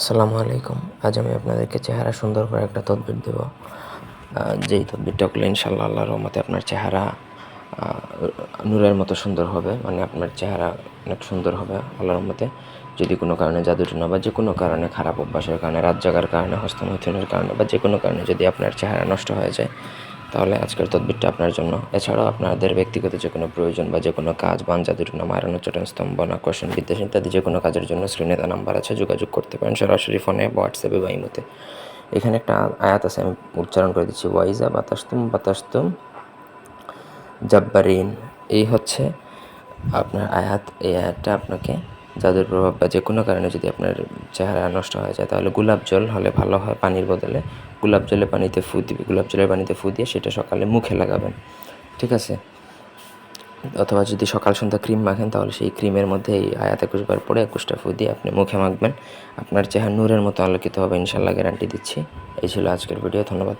আসসালামু আলাইকুম। আজ আমি আপনাদেরকে চেহারা সুন্দর করে একটা তদবির দেব। যেই তদবিরটা করলে ইনশাল্লাহ আল্লাহর রহমতে আপনার চেহারা নূরের মতো সুন্দর হবে মানে আপনার চেহারা অনেক সুন্দর হবে আল্লাহর রহমতে। যদি কোনো কারণে জাদুটনা বা যে কোনো কারণে খারাপ অভ্যাসের কারণে, রাত জাগার কারণে, হস্তমৈথুনের কারণে বা যে কোনো কারণে যদি আপনার চেহারা নষ্ট হয়ে যায় তাহলে আজকের তদবিরটা আপনার জন্য। এছাড়াও আপনাদের ব্যক্তিগত যে কোনো প্রয়োজন বা যে কোনো কাজ, বান জাদুটনা মারানো চটন স্তম্ভন আকর্ষণ বিদ্বেষ ইত্যাদি যে কোনো কাজের জন্য স্ক্রিনে দেওয়া নাম্বার আছে, যোগাযোগ করতে পারেন সরাসরি ফোনে হোয়াটসঅ্যাপে বা ইমোতে এখানে একটা আয়াত আছে, আমি উচ্চারণ করে দিচ্ছি। ওয়াইজা বাতাস্তুম বাতাস্তুম জাব্বারিন। এই হচ্ছে আপনার আয়াত। এই আয়াতটা আপনাকে জাদুর প্রভাব বা যে কোনো কারণে যদি আপনার চেহারা নষ্ট হয়ে যায়, তাহলে গোলাপ জল হলে ভালো হয় পানির বদলে। গোলাপ জলে পানিতে ফু দিবে, গোলাপ জলের পানিতে ফু দিয়ে সেটা সকালে মুখে লাগাবেন। ঠিক আছে? অথবা যদি সকাল সন্ধ্যা ক্রিম মাখেন, তাহলে সেই ক্রিমের মধ্যে এই আয়াত একুশবার পরে একুশটা ফু দিয়ে আপনি মুখে মাখবেন। আপনার চেহারা নূরের মতো আলোকিত হবে ইনশাল্লাহ গ্যারান্টি দিচ্ছি। এই ছিল আজকের ভিডিও ধন্যবাদ।